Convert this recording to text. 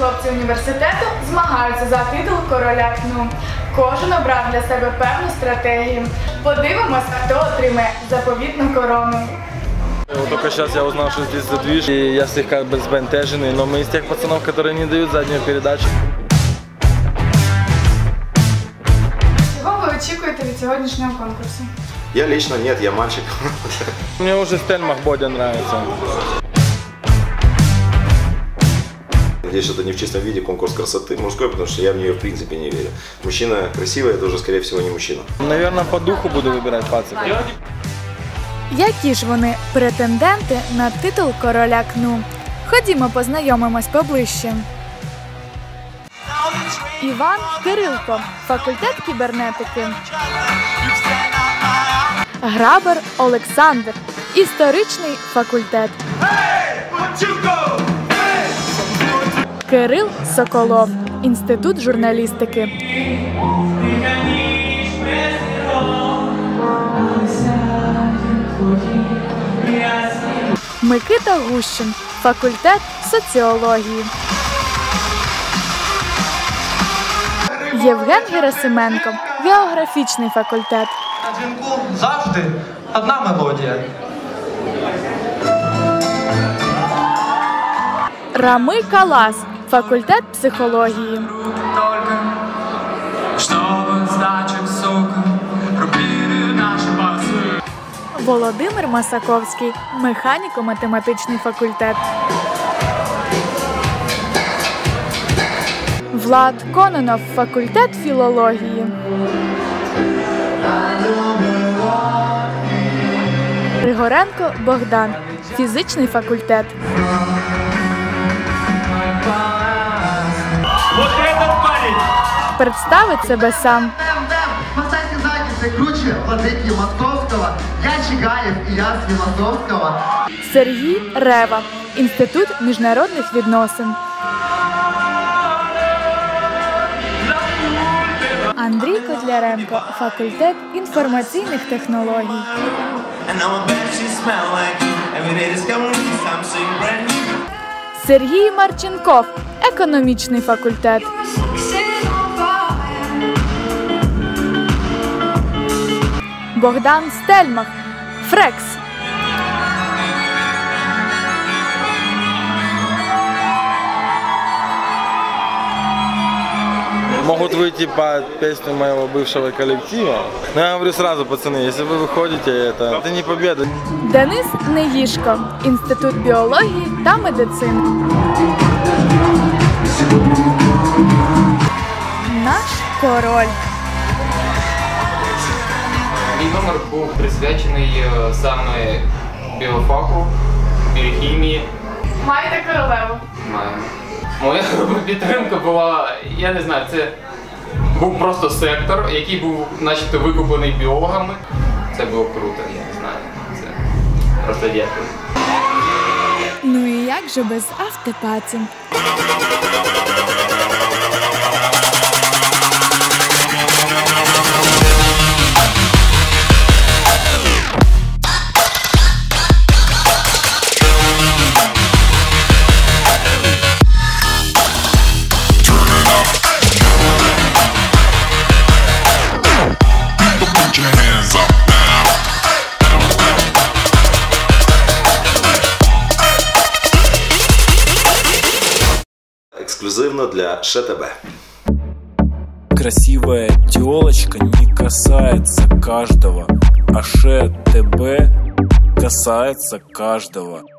Хлопці університету змагаються за титул короля КНУ. Кожен обрав для себе певну стратегію. Подивимось, хто отримає заповітну корону. Вот только сейчас я узнал, что здесь задвиж, и я слегка сбентеженный, но мы из тех пацанов, которые не дают заднюю передачу. Чого ви очікуєте від сьогоднішнього конкурсу? Я лично нет, я мальчик. Мне уже Стельмах Бодя нравится. Надеюсь, это не в чистом виде конкурс красоты мужской, потому что я в нее в принципе не верю. Мужчина красивый, это уже скорее всего не мужчина. Наверное, по духу буду выбирать пацика. Які ж вони претенденти на титул короля КНУ? Ходімо познайомимось поближче. Іван Кирилко, факультет кібернетики. Грабер Олександр, історичний факультет. Кирил Соколов, інститут журналістики. Микита Гущин, факультет соціології. Євген Герасименко, географічний факультет. На дзвінку завжди одна мелодія. Рами Калас, факультет психології. Володимир Масаковський, механіко-математичний факультет. Влад Кононов, факультет філології. Григоренко Богдан, фізичний факультет. Представить себе сам. Спасайте задницы круче владыки Московского. Я Чигаев и я с Философского. Сергій Рева, Інститут міжнародних відносин. Андрій Котляренко, факультет інформаційних технологій. Сергій Марченков, економічний факультет. Богдан Стельмах, Фрекс. Могут выйти по песню моего бывшего коллектива. Но я говорю сразу, пацаны, если вы выходите, это, это не победа. Денис Негішко, Інститут біології та медицини. Наш король. Номер був присвячений е, саме біофаку, біохімії. Маєте королеву. Маю. Моя підтримка була, я не знаю, це був просто сектор, який був начебто викуплений біологами. Це було круто, я не знаю. Це просто дякую. Ну і як же без автопаті? Эксклюзивно для ШТБ. Красивая телочка не касается каждого, а ШТБ касается каждого.